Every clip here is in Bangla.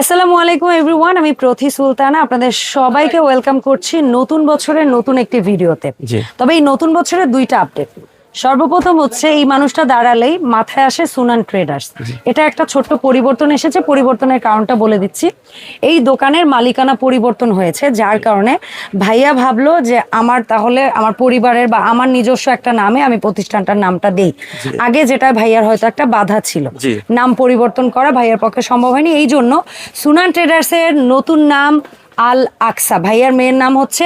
আসসালামু আলাইকুম এভরিওয়ান আমি প্রথি সুলতানা। আপনাদের সবাইকে ওয়েলকাম করছি নতুন বছরের নতুন একটি ভিডিওতে তবে এই নতুন বছরের দুইটা আপডেট সর্বপ্রথম হচ্ছে এই মানুষটা দাঁড়ালেই মাথায় আসে সুনান ট্রেডার্স এটা একটা ছোট্ট পরিবর্তন এসেছে পরিবর্তনের কারণটা বলে দিচ্ছি। এই দোকানের মালিকানা পরিবর্তন হয়েছে যার কারণে ভাইয়া ভাবলো যে আমার তাহলে আমার পরিবারের বা আমার নিজস্ব একটা নামে আমি প্রতিষ্ঠানটার নামটা দেই। আগে যেটা ভাইয়ার হয়তো একটা বাধা ছিল। নাম পরিবর্তন করা ভাইয়ার পক্ষে সম্ভব হয়নি। এই জন্য সুনান ট্রেডার্স এর নতুন নাম আল আকসা ভাইয়ার মেয়ের নাম হচ্ছে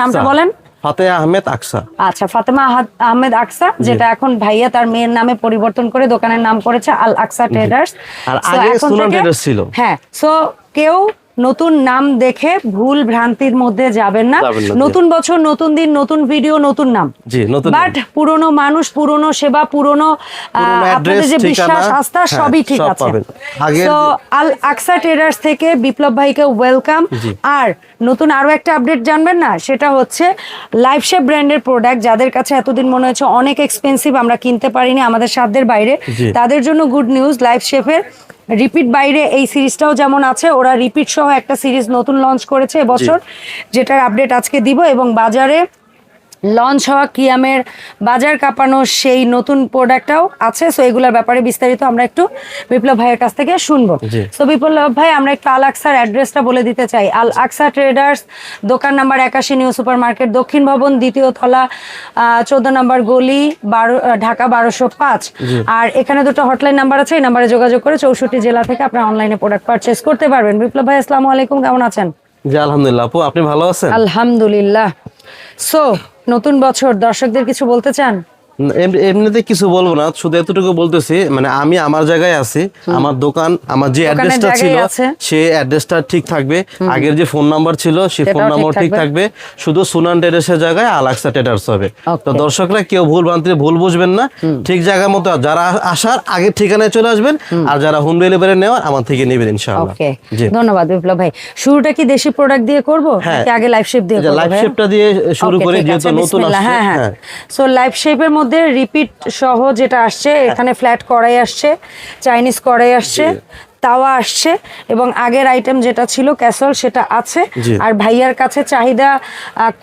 নামটা বলেন। ফাতে আহমেদ আকসা। আচ্ছা ফাতেমা আহমেদ আকসা যেটা এখন ভাইয়া তার মেয়ের নামে পরিবর্তন করে দোকানের নাম করেছে আল আকসা ট্রেডার্স। আর আগে এখন ট্রেডার্স ছিল। হ্যাঁ সো কেউ নতুন নাম দেখে ভুল ভ্রান্তির মধ্যে যাবেন না। নতুন বছর নতুন দিন নতুন ভিডিও নতুন নাম। বাট পুরনো মানুষ পুরনো সেবা পুরনো আহ, আপনাদের যে বিশ্বাস আস্থা হ্যাঁ, সবই ঠিক আছে। যে- আল আকসা ট্রেডার্স থেকে বিপ্লব ভাইকে ওয়েলকাম আর নতুন আরও একটা আপডেট জানবেন না? সেটা হচ্ছে লাইফ শেপ ব্র্যান্ডের প্রোডাক্ট যাদের কাছে এতদিন মনে হচ্ছে অনেক এক্সপেন্সিভ আমরা কিনতে পারিনি আমাদের সাধ্যের বাইরে তাদের জন্য গুড নিউজ লাইফ শেফের রিপিট বাইরে এই সিরিজটাও যেমন আছে ওরা রিপিট সহ একটা সিরিজ নতুন লঞ্চ করেছে এবছর যেটার আপডেট আজকে দিব এবং বাজারে লঞ্চ হওয়া কিয়ামের বাজার কাঁপানো সেই নতুন প্রোডাক্টটাও আছে। সো এগুলোর ব্যাপারে বিস্তারিত আমরা একটু বিপ্লব ভাইয়ের কাছ থেকে শুনব। তো বিপ্লব ভাই আমরা একটু আল আকসার অ্যাড্রেসটা বলে দিতে চাই। আল আকসা ট্রেডার্স দোকান নাম্বার একাশি নিউ সুপার মার্কেট দক্ষিণ ভবন দ্বিতীয় তলা চোদ্দ নম্বর গলি বারো ঢাকা বারোশো পাঁচ। আর এখানে দুটো হটলাইন নাম্বার আছে এই নাম্বারে যোগাযোগ করে চৌষট্টি জেলা থেকে আপনারা অনলাইনে প্রোডাক্ট পারচেস করতে পারবেন। বিপ্লব ভাই আসসালামু আলাইকুম কেমন আছেন? জি আলহামদুলিল্লাহ। আপু আপনি ভালো আছেন? আলহামদুলিল্লাহ। সো নতুন বছর দর্শকদের কিছু বলতে চান? এমনিতে কিছু বলব না শুধু এতটুকু বলতেছি মানে আমি আমার জায়গায় আছি আমার দোকান আমার যে অ্যাড্রেসটা ছিল। সেই অ্যাড্রেসটা ঠিক থাকবে। আগের যে ফোন নাম্বার ছিল সেই ফোন নাম্বার ঠিক থাকবে। শুধু সুনান টেরেসের জায়গায় আলাক্সা টেটার্স হবে। তো দর্শকরা কেউ ভুল ভ্রান্তি ভুল বুঝবেন না। ঠিক জায়গা মতো যারা আসার আগের ঠিকানায় চলে আসবেন আর যারা হোম ডেলিভারি নেওয়ার আমার থেকে নেবেন ইনশাআল্লাহ। ধন্যবাদ বিপ্লব ভাই। শুরুটা কি দেশি প্রোডাক্ট দিয়ে করব হ্যাঁ। নাকি আগে লাইফ শেপ দিয়ে করব লাইভ শেপটা দিয়ে শুরু করি যেহেতু নতুন আসছে। হ্যাঁ সো লাইফ শেপের মধ্যে রিপিট সহ যেটা আসছে এখানে ফ্ল্যাট কড়াই আসছে চাইনিজ কড়াই আসছে তাওয়া আসছে এবং আগের আইটেম যেটা ছিল ক্যাসল সেটা আছে। আর ভাইয়ার কাছে চাহিদা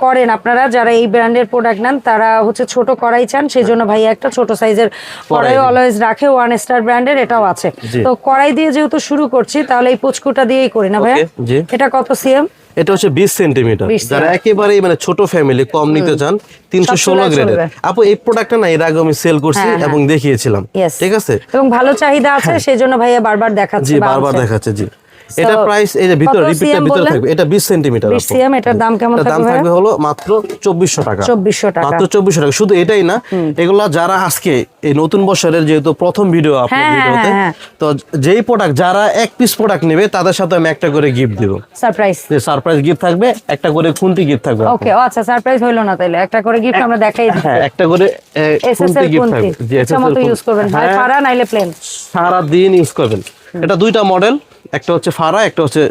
করেন আপনারা যারা এই ব্র্যান্ডের প্রোডাক্ট নেন তারা হচ্ছে ছোট কড়াই চান সেই জন্য ভাইয়া একটা ছোট সাইজের কড়াই। অলওয়েজ রাখে ওয়ান স্টার ব্র্যান্ডের এটাও আছে। তো কড়াই দিয়ে যেহেতু শুরু করছি তাহলে এই পুচকুটা দিয়েই করি না ভাইয়া? এটা কত সিএম এটা হচ্ছে বিশ সেন্টিমিটার। যারা একেবারেই মানে ছোট ফ্যামিলি কম নিতে চান তিনশো ষোলো গ্রেডের আপু এই প্রোডাক্টটা না এর আগে আমি সেল করছি হ্যাঁ, হ্যাঁ। এবং দেখিয়েছিলাম। ঠিক আছে? এবং ভালো চাহিদা আছে সেই জন্য ভাইয়া বারবার দেখাচ্ছি বারবার দেখাচ্ছে জি। এটা প্রাইস এই যে ভিতরে রিপিটটা ভিতরে থাকবে এটা 20 সেন্টিমিটার 20 CM, এটার দাম কেমন দাম থাকবে থাকবে হলো মাত্র 2400 টাকা। 2400 টাকা। মাত্র 2400 টাকা। শুধু এটাই না এগুলা যারা আজকে এই নতুন বছরের যেহেতু প্রথম ভিডিও আপনার হ্যাঁ, হ্যাঁ, ভিডিওতে হ্যাঁ, তো যেই প্রোডাক্ট যারা এক পিস প্রোডাক্ট নেবে তাদের সাথে আমি একটা করে গিফট দেব। সারপ্রাইজ যে সারপ্রাইজ গিফট থাকবে একটা করে খুন্তি গিফট থাকবে ওকে আচ্ছা সারপ্রাইজ হইল না তাইলে। একটা করে গিফট আমরা দেখাই দিই একটা করে খুন্তি গিফট থাকবে। জি ইচ্ছা এসএস ইউজ করবেন। হ্যাঁ, ফাড়া নাইলে প্লেন সারা দিন ইউজ করবেন এটা দুইটা মডেল একটা হচ্ছে ফারা একটা হচ্ছে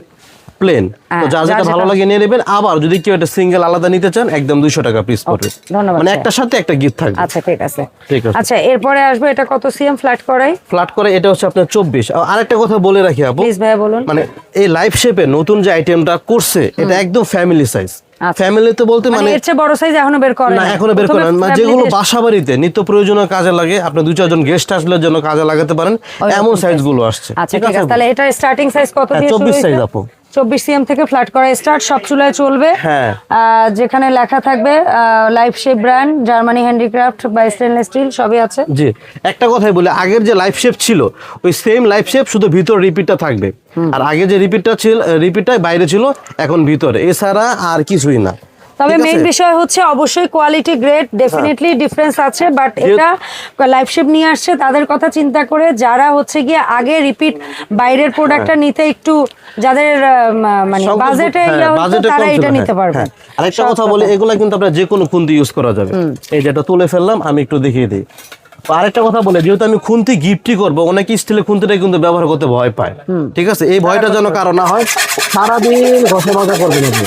প্লেন তো যা যার যার যেটা ভালো লাগে নিয়ে নেবেন। আবার যদি কেউ এটা সিঙ্গেল আলাদা নিতে চান একদম দুইশো টাকা পিস পড়বে। ধন্যবাদ মানে। একটার সাথে একটা গিফট থাকবে। আচ্ছা ঠিক আছে। ঠিক আছে। আচ্ছা এরপরে আসবে এটা কত সিএম ফ্ল্যাট করাই? ফ্ল্যাট করে এটা হচ্ছে আপনার চব্বিশ। আরেকটা কথা বলে রাখি আপু। প্লিজ ভাই বলুন। মানে এই লাইফ শেপে নতুন যে আইটেমটা করছে এটা একদম ফ্যামিলি সাইজ আচ্ছা। ফ্যামিলিতে বলতে মানে মানে এর চেয়ে বড় সাইজ এখনও বের করেন না এখনও বের করেন মানে যেগুলো বাসা বাড়িতে নিত্য প্রয়োজনীয় কাজে লাগে আপনি দুই চারজন গেস্ট আসলে জন্য কাজে লাগাতে পারেন এমন সাইজগুলো আসছে। আচ্ছা ঠিক আছে তাহলে এটা স্টার্টিং সাইজ কত হ্যাঁ, দিয়ে শুরু 24 সাইজ আপু। চব্বিশ সিএম থেকে ফ্ল্যাট করা স্টার্ট সব চুলায় চলবে। হ্যাঁ। যেখানে লেখা থাকবে life shape brand Germany handicraft বা স্টেনলেস স্টিল সবই আছে। জি একটা কথাই বলে আগের যে লাইফ শেপ ছিল ওই সেম লাইফ শেপ শুধু ভিতর রিপিটটা থাকবে। আর আগে যে রিপিটটা ছিল রিপিটটা বাইরে ছিল এখন ভিতরে। এছাড়া আর কিছুই না। তবে মেইন হ্যাঁ। বিষয় হচ্ছে অবশ্যই কোয়ালিটি গ্রেড ডেফিনেটলি ডিফারেন্স আছে বাট এটা লাইফ শেপ নিয়ে আসছে তাদের কথা চিন্তা করে যারা হচ্ছে গিয়ে আগে রিপিট বাইরের প্রোডাক্টটা নিতে একটু যাদের মানে বাজেটে হ্যাঁ, তারা এটা হ্যাঁ, নিতে পারবে। হ্যাঁ। আরেকটা কথা বলি এগুলা কিন্তু আপনার যে কোনো খুন্তি ইউজ করা যাবে। এই যেটা তুলে ফেললাম আমি একটু দেখিয়ে দিই। আরেকটা কথা বলে যেহেতু আমি খুন্তি গিফটই করব অনেক স্টিলের খুন্তিটা কিন্তু ব্যবহার করতে ভয় পায়। ঠিক আছে? এই ভয়টা যেন কারণ না হয় সারাদিন ঘষে মাজা করবেন আপনি।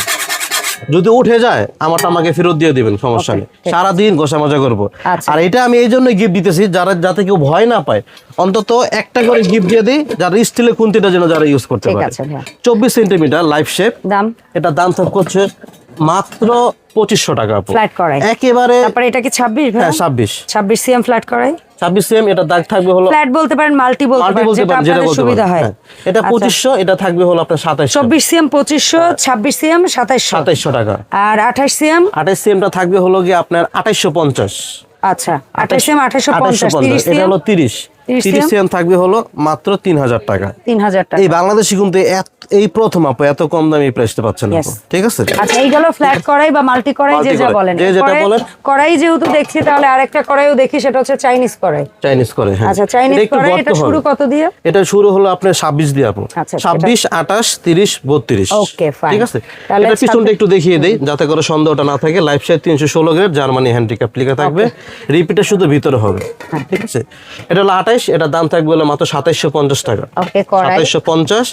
যদি উঠে যায় আমারটা আমাকে ফেরত দিয়ে দিবেন সমস্যা নেই। সারাদিন ঘষা মজা করব। আচ্ছা। আর এটা আমি এই জন্য গিফট দিতেছি যারা যাতে কেউ ভয় না পায় অন্তত একটা করে গিফট দিয়ে দিই যারা স্টিলের খুন্তিটা যেন যারা ইউজ করতে পারে। চব্বিশ সেন্টিমিটার লাইফ শেপ দাম? এটা দাম থাকবে করছে মাত্র পঁচিশশো টাকা ফ্ল্যাট করাই। একেবারে তারপরে এটা কি ছাব্বিশ হ্যাঁ ছাব্বিশ। ছাব্বিশ সিএম ফ্ল্যাট করাই? ছাব্বিশ সেম এটা দাগ থাকবে হলো ফ্ল্যাট বলতে পারেন মাল্টি বলতে পারেন যেটা আপনাদের সুবিধা হয়। এটা আচ্ছা। পঁচিশশো এটা থাকবে হলো আপনার সাতাইশ চব্বিশ সিএম পঁচিশশো ছাব্বিশ সিএম সাতাইশশো। সাতাইশশো টাকা। আর আঠাশ সিএম? আঠাইশ সিএমটা থাকবে হলো গিয়ে আপনার আঠাইশশো পঞ্চাশ। আচ্ছা আঠাশ সিএম আঠাশশো পঞ্চাশ এটা হলো তিরিশ। তিরিশ সিএম থাকবে হলো মাত্র তিন হাজার টাকা। তিন হাজার টাকা। এই বাংলাদেশি কিন্তু এত- এই প্রথম আপু এত কম দামে প্রাইসটা পাচ্ছেন। ঠিক আছে? আচ্ছা এই গেল ফ্ল্যাট করাই বা মাল্টি করাই যে যা বলেন। যে যেটা বলেন। কড়াই যেহেতু দেখছি তাহলে আরেকটা কড়াইও দেখি সেটা হচ্ছে চাইনিজ কড়াই। চাইনিজ করে হ্যাঁ। আচ্ছা চাইনিজ গর্ত এটা শুরু কত দিয়ে? এটা শুরু হলো আপনার ছাব্বিশ দিয়ে আপু। আচ্ছা, ছাব্বিশ আঠাশ তিরিশ বত্রিশ। Okay, fine. ঠিক আছে? তাহলে এটা পিছনটা একটু দেখিয়ে দেই যাতে করে সন্দেহটা না থাকে। লাইফ সাইজ তিনশো ষোলো গ্রেড জার্মানি হ্যান্ডিক্যাপ লেখা থাকবে। রিপিটে শুধু ভিতরে হবে। হ্যাঁ। ঠিক আছে। এটা হলো আঠাইশ এটা দাম থাকবে হলো মাত্র সাতাইশশো পঞ্চাশ টাকা। ওকে সাতাইশশো পঞ্চাশ।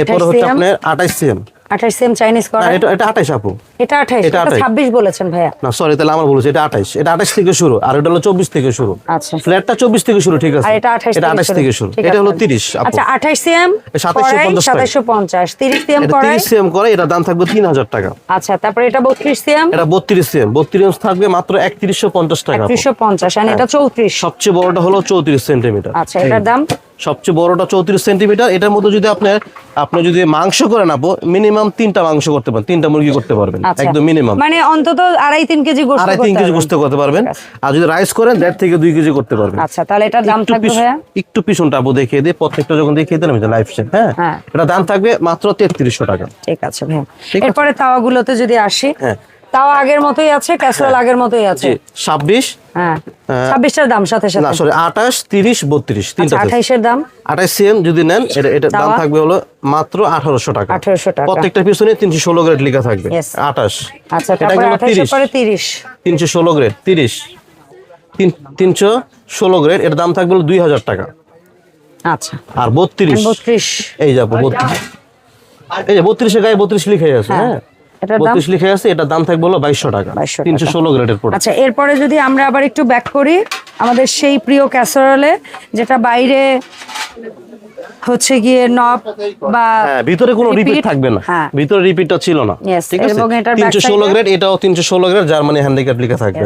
এরপরে 28 হচ্ছে আপনার আঠাইশ সিএম আঠাশ সিএম চাইনিজ না এটা এটা আঠাইশ আপু। এটা আঠাশ এটা এটা 28 ছাব্বিশ বলেছেন ভাইয়া। না সরি তাহলে আমার বলেছে এটা আঠাইশ এটা আঠাইশ থেকে শুরু আর এটা হলো চব্বিশ থেকে শুরু। আচ্ছা। ফ্ল্যাটটা চব্বিশ থেকে শুরু ঠিক আছে? আর এটা আঠাশ এটা আঠাইশ থেকে শুরু। এটা হলো তিরিশ আপু। আচ্ছা আঠাশ সিএম এ 2750 টাকা। সাতাইশশো পঞ্চাশ। তিরিশ সিএম এটা কড়াই সিএম করে এটা দাম থাকবে তিন হাজার টাকা। আচ্ছা তারপরে এটা সিএম সিএম থাকবে মাত্র একত্রিশশো পঞ্চাশ টাকা আর এটা চৌত্রিশ। সবচেয়ে বড়টা হলো চৌত্রিশ সেন্টিমিটার। আচ্ছা এটার দাম? সবচেয়ে বড়টা চৌত্রিশ সেন্টিমিটার। এটার মধ্যে যদি আপনার আপনি যদি মাংস করেন আপু মিনিমাম তিনটা মাংস করতে পারেন তিনটা মুরগি করতে পারবেন আচ্ছা। একদম মিনিমাম মানে অন্তত আড়াই তিন কেজি গোস্ত আড়াই তিন কেজি। গোস্ত করতে পারবেন। আর যদি রাইস করেন দেড় থেকে দুই কেজি করতে পারবেন। আচ্ছা তাহলে এটার দাম একটু থাকবে একটু পিছনটা আপু দেখিয়ে দিই প্রত্যেকটা যখন দেখিয়ে দিলাম লাইফ শেপ হ্যাঁ? হ্যাঁ। এটা দাম থাকবে মাত্র তেত্রিশশো টাকা। ঠিক আছে আছে। এরপরে তাওয়াগুলোতে যদি আসি হ্যাঁ। তাওয়া আগের মতোই আছে ক্যাসরোল আগের মতোই আছে। জি ছাব্বিশ? হ্যাঁ হ্যাঁ। ছাব্বিশটার দাম সাথে না সাথে সরি আঠাশ তিরিশ বত্রিশ তিনটা আচ্ছা আঠাইশের দাম? আঠাশ সিএম যদি নেন এটা এটার দাম থাকবে হলো মাত্র আঠারোশো টাকা। 1800 টাকা। প্রত্যেকটা পিছনে তিনশো ষোলো গ্রেড লেখা থাকবে। Yes. আঠাশ। আচ্ছা এটা গেল আঠাইশের তিরিশ পরে তিরিশ। তিনশো ষোলো গ্রেড তিরিশ। তিন তিনশো ষোলো গ্রেড এর দাম থাকবে হলো দুই হাজার টাকা। আচ্ছা। আর বত্রিশ। বত্রিশ। এই যাব বত্রিশ। এই যে বত্রিশের গায়ে বত্রিশ লিখে আছে হ্যাঁ। হ্যাঁ এটার দাম? বত্রিশ লিখে আছে এটার দাম থাকবে হলো বাইশশো টাকা। 2200 টাকা। তিনশো ষোলো গ্রেডের প্রোডাক্ট আচ্ছা এরপরে যদি আমরা আবার একটু ব্যাক করি আমাদের সেই প্রিয় ক্যাসারোলে যেটা বাইরে হচ্ছে গিয়ে নব বা হ্যাঁ ভিতরে কোনো রিপিট থাকবে না। হ্যাঁ। ভিতরে রিপিটটা ছিল না। ঠিক আছে? এবং এটার তিনশো ষোলো backside-টা- গ্রেড এটাও তিনশো ষোলো গ্রেড জার্মানি হ্যান্ডিক্যাপ লিখে থাকবে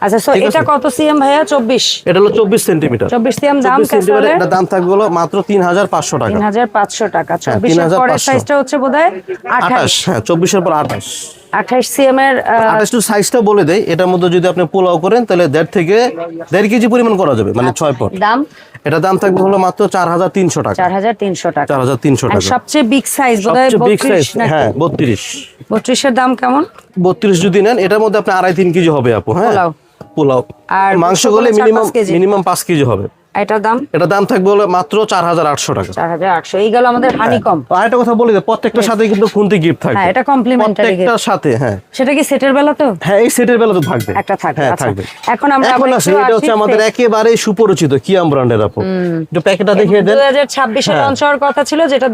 আচ্ছা সো এটা কত সিএম ভাইয়া? চব্বিশ। এটা হলো চব্বিশ সেন্টিমিটার চব্বিশ সিএম দাম সেন্টিমিটার এটা দাম থাকবে হলো মাত্র তিন হাজার পাঁচশো টাকা। তিন হাজার পাঁচশো টাকা। হ্যাঁ, চব্বিশের পরের 3500 সাইজটা হচ্ছে বোধ হয় আঠাশ। আঠাশ হ্যাঁ চব্বিশের পর আঠাশ। আঠাশ সিএম এর আহ, আঠাশ টু সাইজটা বলে দেয় এটার মধ্যে যদি আপনি পোলাও করেন তাহলে দেড় থেকে দেড় কেজি পরিমাণ করা যাবে মানে ছয় পট। দাম? এটা দাম থাকবে হলো মাত্র চার হাজার তিনশো টাকা। চার হাজার তিনশো টাকা। চার হাজার তিনশো আর টাকা। সবচেয়ে বিগ সাইজ বোধ হয় সবচেয়ে বিগ সাইজ বত্রিশ নাকি? হ্যাঁ বত্রিশ। বত্রিশের দাম কেমন? বত্রিশ যদি নেন এটার মধ্যে আপনি আড়াই তিন কেজি হবে আপু হ্যাঁ? পোলাও। পোলাও। আর মাংস গলে মিনিমাম মিনিমাম পাঁচ কেজি হবে। এটার দাম? এটা দাম থাকবে হলো মাত্র চার হাজার আটশো টাকা। চার হাজার আটশো। এই গেল আমাদের হানি আর একটা কথা বলি যে প্রত্যেকটার সাথে কিন্তু খুন্তি গিফট থাকবে। হ্যাঁ, এটা complimentary প্রত্যেকটার সাথে হ্যাঁ। সেটা কি সেটের বেলা তো? হ্যাঁ এই সেটের বেলা তো থাকবে। একটা থাকবে, আচ্ছা। এখন আমরা এখন আবার এটা হচ্ছে আমাদের একেবারে সুপরিচিত কিয়াম ব্র্যান্ডের আপু। একটু প্যাকেটটা দেখিয়ে দেন। দুই হাজার ছাব্বিশে। লঞ্চ হওয়ার কথা ছিল যেটা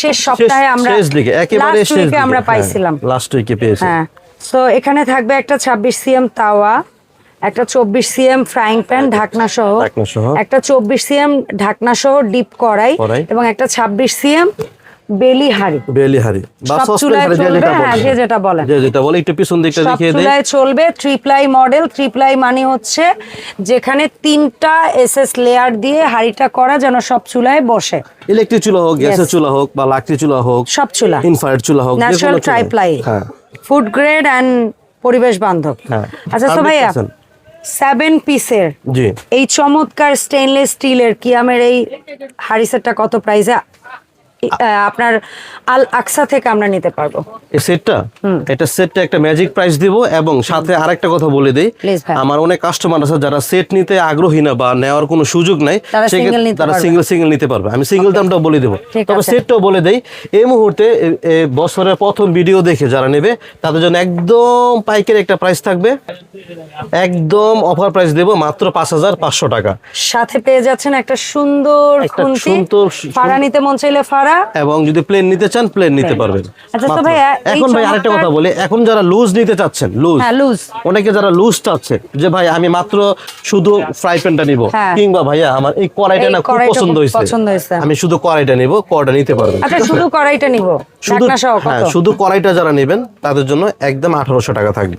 শেষ সপ্তাহে আমরা শেষ দিকে একেবারে শেষ দিকে আমরা পাইছিলাম। লাস্ট উইকে পেয়েছি। হ্যাঁ। তো এখানে থাকবে একটা ছাব্বিশ সিএম তাওয়া। একটা চব্বিশ সিএম ফ্রাইং প্যান ঢাকনা সহ। একটা চব্বিশ সিএম ঢাকনা সহ ডিপ কড়াই। এবং একটা ছাব্বিশ সিএম বেলি হাড়ি। বেলি হাড়ি। বা সব চুলায় যে যেটা হ্যাঁ, বলে। যে যেটা বলে। একটু পিছন দিকটা সব দেখিয়ে দেই। চুলায় চলবে ট্রিপ্লাই মডেল। ট্রিপ্লাই মানে হচ্ছে যেখানে তিনটা এসএস লেয়ার দিয়ে হাড়িটা করা যেন সব চুলায় বসে। ইলেকট্রিক চুলা হোক গ্যাসের চুলা হোক বা লাকড়ি চুলা হোক সব চুলা। ইনফ্রারেড চুলা হোক ন্যাচারাল ট্রাইপ্লাই হ্যাঁ। ফুড গ্রেড পরিবেশ বান্ধব। হ্যাঁ। আচ্ছা তো ভাইয়া 100% সেভেন পিসের এই চমৎকার স্টেনলেস স্টিলের কিয়ামের এই হাড়ি সেটটা কত প্রাইসে আপনার আল আকসা থেকে আমরা নিতে পারব। এই সেটটা? এটা সেটটা একটা ম্যাজিক প্রাইস দিব এবং সাথে আরেকটা কথা বলে দেই। আমার অনেক কাস্টমার আছে যারা সেট নিতে আগ্রহী না বা নেওয়ার কোনো সুযোগ নাই তারা। সিঙ্গেল সিঙ্গেল নিতে পারবে। আমি সিঙ্গেল দামটাও বলে দেবো। তবে। সেটটাও বলে দেই এই মুহূর্তে বছরের প্রথম ভিডিও দেখে যারা নেবে তাদের জন্য একদম পাইকারি একটা প্রাইস থাকবে। একদম অফার প্রাইস দেবো মাত্র পাঁচ হাজার পাঁচশো টাকা। সাথে পেয়ে যাচ্ছেন একটা সুন্দর সুন্দর ফাড়া নিতে মন চাইলে ফাড়া এবং যদি প্লেন নিতে চান প্লেন নিতে পারবেন। আচ্ছা, এই এখন ভাই আরেকটা কথা বলি এখন যারা লুজ নিতে চাচ্ছেন লুজ হ্যাঁ অনেকে যারা লুজ চাচ্ছে যে ভাই আমি মাত্র শুধু ফ্রাই প্যানটা নিব হ্যাঁ। কিংবা ভাইয়া আমার এই কড়াইটা না খুব পছন্দ হয়েছে। আমি শুধু কড়াইটা নিব কড়াইটা নিতে পারবেন আচ্ছা শুধু কড়াইটা নিব শুধু হ্যাঁ শুধু কড়াইটা যারা নেবেন তাদের জন্য একদম আঠারোশো টাকা থাকবে।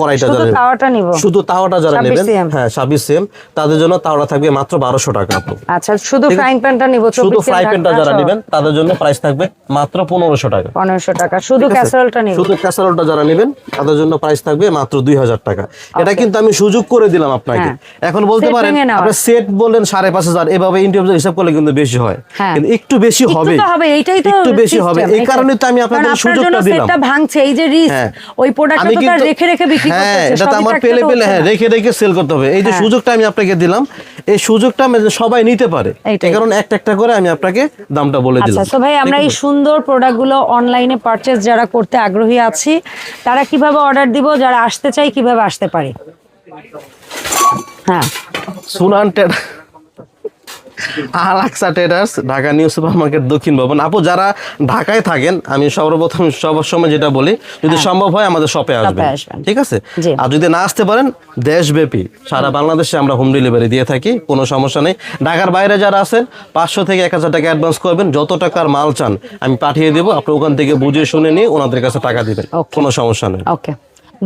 কড়াইটা শুধু যারা নেবেন। তাওয়াটা নিব। শুধু তাওয়াটা যারা 26 নেবেন হ্যাঁ ছাব্বিশ সেম তাদের জন্য তাওয়াটা থাকবে মাত্র বারোশো টাকা। আচ্ছা শুধু ফ্রাই। প্যানটা নিব শুধু ফ্রাই প্যানটা যারা নেবেন তাদের জন্য প্রাইস থাকবে মাত্র পনেরোশো টাকা। পনেরোশো টাকা। শুধু? ক্যাসারোলটা নিব শুধু ক্যাসারোলটা যারা নেবেন তাদের জন্য প্রাইস থাকবে মাত্র দুই হাজার টাকা। এটা কিন্তু আমি সুযোগ করে দিলাম আপনাকে। হ্যাঁ। এখন বলতে পারেন আপনার সেট বললেন সাড়ে পাঁচ হাজার এভাবে ইন্ডিভিজুয়াল হিসাব করলে কিন্তু বেশি হয়। হ্যাঁ। কিন্তু একটু বেশি হবে। এইটাই তো একটু বেশি হবে। এই কারণে তো আমি আপনাদের সুযোগটা দিলাম। সেটটা ভাঙছে এই যে রিস্ক হ্যাঁ। ওই প্রোডাক্টটা তো রেখে রেখে বিক্রি হ্যাঁ করতেছে এটা তো আমার পেলে পেলে হ্যাঁ রেখে রেখে সেল করতে হবে। এই যে হ্যাঁ। সুযোগটা আমি আপনাকে দিলাম এই সুযোগটা সবাই নিতে পারে। এই কারণে একটা একটা করে আমি আপনাকে দামটা বলে আচ্ছা তো ভাই আমরা এই সুন্দর প্রোডাক্টগুলো অনলাইনে পারচেজ যারা করতে আগ্রহী আছি তারা কীভাবে অর্ডার দিব যারা আসতে চাই কীভাবে আসতে পারে? হ্যাঁ। সুনান আলাক্সা traders Dhaka new super market দক্ষিণ ভবন। আপু যারা ঢাকায় থাকেন আমি সর্বপ্রথম সবার সময় যেটা বলি যদি সম্ভব হয় আমাদের শপে আসবেন। হ্যাঁ। ঠিক আছে? আর যদি না আসতে পারেন দেশব্যাপী সারা বাংলাদেশে আমরা হোম ডেলিভারি দিয়ে থাকি কোনো সমস্যা নেই। ঢাকার বাইরে যারা আছেন পাঁচশো থেকে এক হাজার টাকা অ্যাডভান্স করবেন যত টাকার মাল চান আমি পাঠিয়ে দেবো আপনি ওখান থেকে বুঝে শুনে নিয়ে ওনাদের কাছে টাকা দিবেন. কোনো সমস্যা নেই। ওকে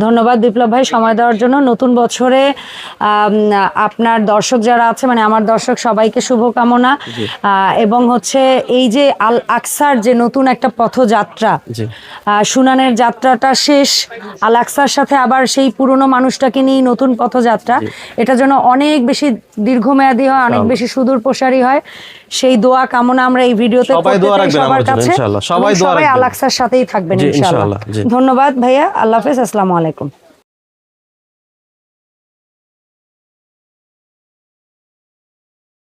ধন্যবাদ বিপ্লব ভাই সময় দেওয়ার জন্য। নতুন বছরে আপনার দর্শক যারা আছে মানে আমার দর্শক সবাইকে শুভকামনা। এবং হচ্ছে এই যে আল আকসার যে নতুন একটা পথযাত্রা। সুনানের যাত্রাটা শেষ আল আকসার সাথে আবার সেই পুরনো মানুষটাকে নিয়ে নতুন পথযাত্রা। এটা যেন অনেক বেশি দীর্ঘমেয়াদী হয় অনেক বেশি সুদূর প্রসারী হয়। সেই দোয়া কামনা আমরা এই ভিডিওতে সবাই দোয়া রাখবেন সবার আমার জন্য, কাছে। ইনশাআল্লাহ। সবাই দোয়া সবাই রাখবেন। আল আকসার সাথেই থাকবেন ইনশাআল্লাহ, ধন্যবাদ ভাইয়া। আল্লাহ হাফেজ। আসসালামু আলাইকুম।